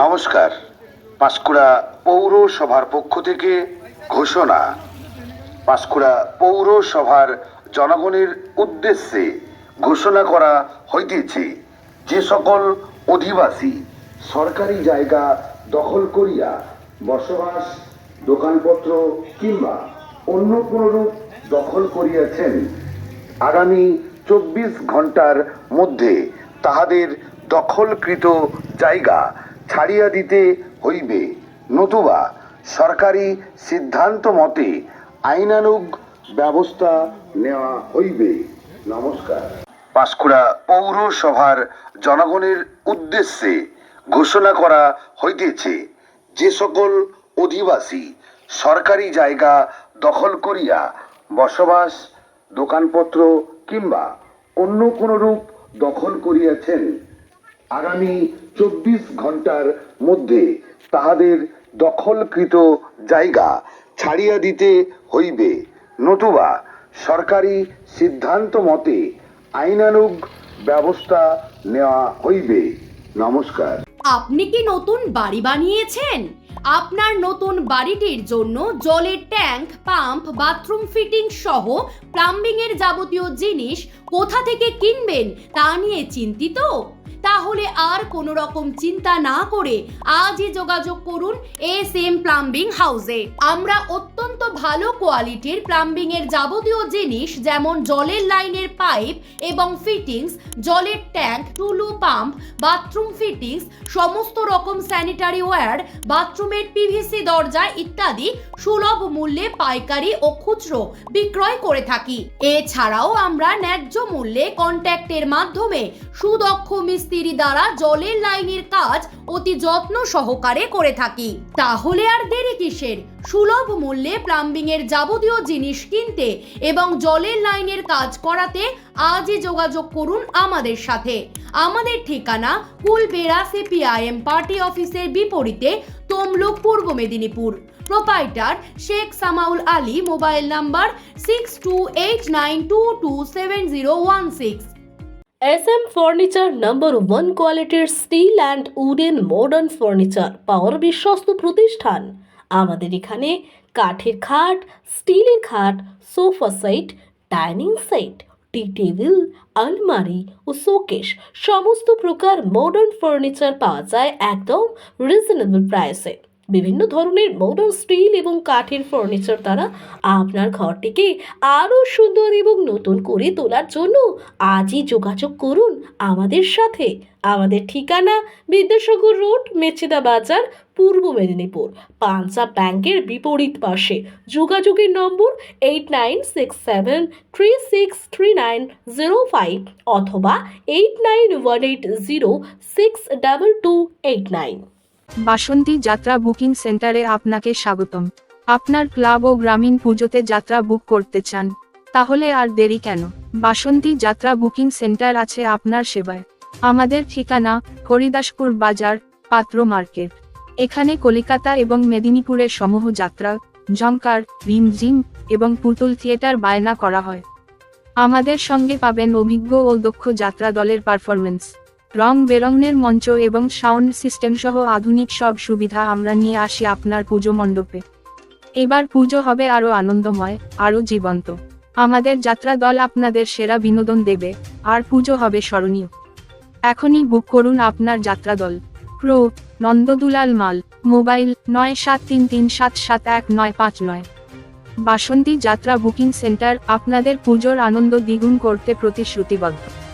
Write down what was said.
নমস্কার। পাঁশকুড়া পৌরসভার পক্ষ থেকে ঘোষণা। পাঁশকুড়া পৌরসভার জনগণের উদ্দেশ্যে ঘোষণা করা হইতেছে, যে সকল অধিবাসী সরকারি জায়গা দখল করিয়া বসবাস, দোকানপত্র কিংবা অন্য কোনরূপ দখল করিয়াছেন, আগামী চব্বিশ ঘণ্টার মধ্যে তাহাদের দখলকৃত জায়গা ছাড়িয়া দিতে হইবে। নতুবা সরকারি সিদ্ধান্ত মতে আইনানুগ ব্যবস্থা নেওয়া হইবে। নমস্কার। পাঁশকুড়া পৌরসভার জনগণের উদ্দেশ্যে ঘোষণা করা হইতেছে, যে সকল অধিবাসী সরকারি জায়গা দখল করিয়া বসবাস, দোকানপত্র কিংবা অন্য কোনো রূপ দখল করিয়াছেন আগামী চব্বিশ ঘণ্টার মধ্যে তাহাদের দখলকৃত জায়গা ছাড়িয়া দিতে হইবে। নতুবা সরকারি সিদ্ধান্ত মতে আইনানুগ ব্যবস্থা নেওয়া হইবে। নমস্কার। আপনি কি নতুন বাড়ি বানিয়েছেন? আপনার নতুন বাড়িটির জন্য জলের ট্যাঙ্ক, পাম্প, বাথরুম ফিটিং সহ প্লাম্বিং এর যাবতীয় জিনিস কোথা থেকে কিনবেন তা নিয়ে চিন্তিত? তাহলে আর কোনো রকম চিন্তা না করে আজই যোগাযোগ করুন এস এম প্লাম্বিং হাউসে। আমরা অত্যন্ত ভালো কোয়ালিটির প্লাম্বিং এর যাবতীয় জিনিস যেমন জলের লাইনের পাইপ এবং ফিটিংস, জলের tank, Tullu pump, bathroom fittings, সমস্ত রকম স্যানিটারি ওয়্যার, বাথরুমের পিভিসি দরজা ইত্যাদি সুলভ মূল্যে পাইকারি ও খুচরো বিক্রয় করে থাকি। এছাড়াও আমরা ন্যায্য মূল্যে কন্ট্যাক্টের মাধ্যমে সুদক্ষ মিস্ত্রি দ্বারা জলের লাইনের কাজ অতি যত্ন সহকারে করে থাকি। তাহলে আর দেরি কিসের? সুলভ মূল্যে প্লাম্বিং এর যাবতীয় জিনিস কিনতে এবং জলের লাইনের কাজ করাতে আজই যোগাযোগ করুন আমাদের সাথে। আমাদের ঠিকানা কুলবেড়া সিপিআইএম পার্টি অফিসের বিপরীতে Tamluk Purba Medinipur. Proprietor Sheikh Samaul Ali mobile number six two eight nine two two seven zero one six S M furniture number one কোয়ালিটির steel and wooden modern furniture পাওয়ার বিশ্বস্ত প্রতিষ্ঠান আমাদের এখানে কাঠের খাট, স্টিলের খাট sofa set dining set tea table আলমারি ও শোকেশ সমস্ত প্রকার মডার্ন ফার্নিচার পাওয়া যায় একদম রিজনেবল প্রাইসে বিভিন্ন ধরনের মডার্ন স্টিল এবং কাঠের ফার্নিচার দ্বারা আপনার ঘরটিকে আরও সুন্দর এবং নতুন করে তোলার জন্য আজই যোগাযোগ করুন আমাদের সাথে। আমাদের ঠিকানা বিদ্যাসাগর রোড, মেচেদা বাজার, পূর্ব মেদিনীপুর। পাঞ্জাব ব্যাংকের বিপরীত পাশে। যোগাযোগের number eight nine six seven three six three nine zero five অথবা eight nine one eight zero six double two eight nine Basanti যাত্রা বুকিং সেন্টারে আপনাকে স্বাগতম। আপনার ক্লাব ও গ্রামীণ পুজোতে যাত্রা বুক করতে চান, তাহলে আর দেরি কেন? বাসন্তী যাত্রা বুকিং সেন্টার আছে আপনার সেবায়। আমাদের ঠিকানা হরিদাসপুর বাজার, পাত্র মার্কেট। এখানে কলিকাতা এবং মেদিনীপুরের সমূহ যাত্রা ঝঙ্কার রিমঝিম এবং পুতুল থিয়েটার বায়না করা হয়। আমাদের সঙ্গে পাবেন অভিজ্ঞ ও দক্ষ যাত্রা দলের পারফরমেন্স রং বেরঙের মঞ্চ এবং সাউন্ড সিস্টেম সহ আধুনিক সব সুবিধা আমরা নিয়ে আসি আপনার পুজো মণ্ডপে। এবার পুজো হবে আরও আনন্দময়, আরও জীবন্ত। আমাদের যাত্রা দল আপনাদের সেরা বিনোদন দেবে, আর পুজো হবে স্মরণীয়। এখনই বুক করুন আপনার যাত্রা দল। প্রো, নন্দদুলাল মাল, মোবাইল নয় সাত তিন তিন সাত সাত এক নয় পাঁচ নয়। বাসন্তী যাত্রা বুকিং সেন্টার আপনাদের পুজোর আনন্দ দ্বিগুণ করতে প্রতিশ্রুতিবদ্ধ।